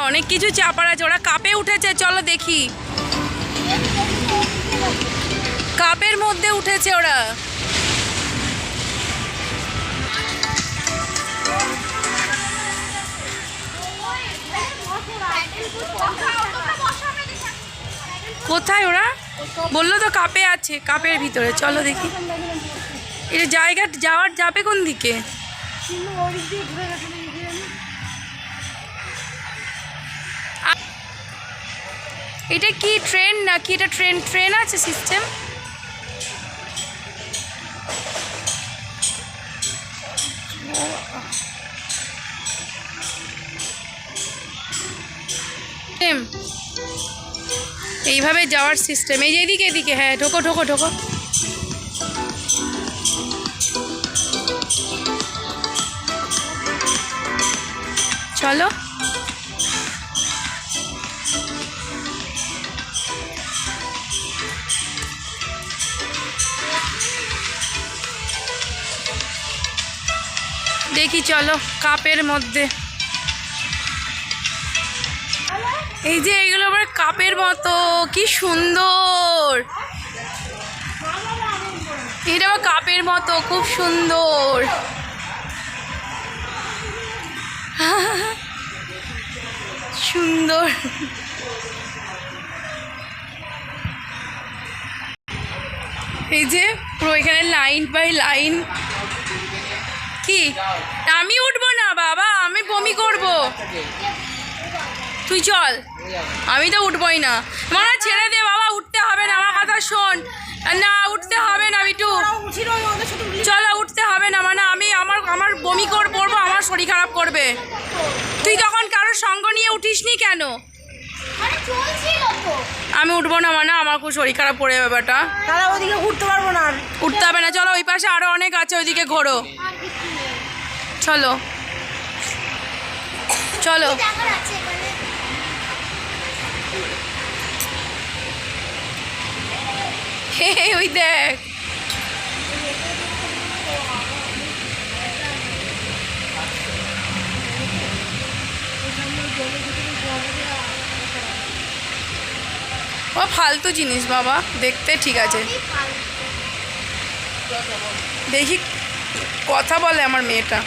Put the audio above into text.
অনেক কিছু চাপার আছে, ওরা কাপে উঠেছে, চলো দেখি। কাপের মধ্যে উঠেছে ওরা। কোথায় ওরা? বলল তো কাপে আছে, কাপের ভিতরে, চলো দেখি। এটা জায়গা যাওয়ার যাবে কোন দিকে? এটা কি ট্রেন নাকি এটা ট্রেন ট্রেন আছে সিস্টেম এইভাবে যাওয়ার সিস্টেম এই যে এদিকে এদিকে হ্যাঁ ঢোকো ঢোকো ঢোকো। চলো। দেখি চলো, কাপের মধ্যে। এই যে এইগুলো আবার কাপের মতো, কি সুন্দর। এটা আবার কাপের মতো, খুব সুন্দর। সুন্দর। এই যে পুরো এখানে লাইন বাই লাইন কি? আমি উঠবো না, বাবা, আমি বমি করব। তুই চল। আমি তো উঠবই না। মানে ছেড়ে দে, বাবা, উঠতে হবে না, আমার কথা শোন। না, উঠতে হবে না বিটু চলো, উঠতে হবে না মানে আমি আমার আমার বমি কর পড়ব আমার শরীর খারাপ করবে। তুই তখন কারোর সঙ্গ নিয়ে উঠিসনি কেন? আমি উঠবো না মানে আমার খুব শরীর খারাপ পড়ে তারা ওদিকে উঠতে পারব না উঠতে হবে না চলো ওই পাশে আরও অনেক আছে ওইদিকে ঘোরো। চলো। চলো। ওই দেখ। ও ফালতু জিনিস বাবা দেখতে ঠিক আছে। দেখি কথা বলে আমার মেয়েটা।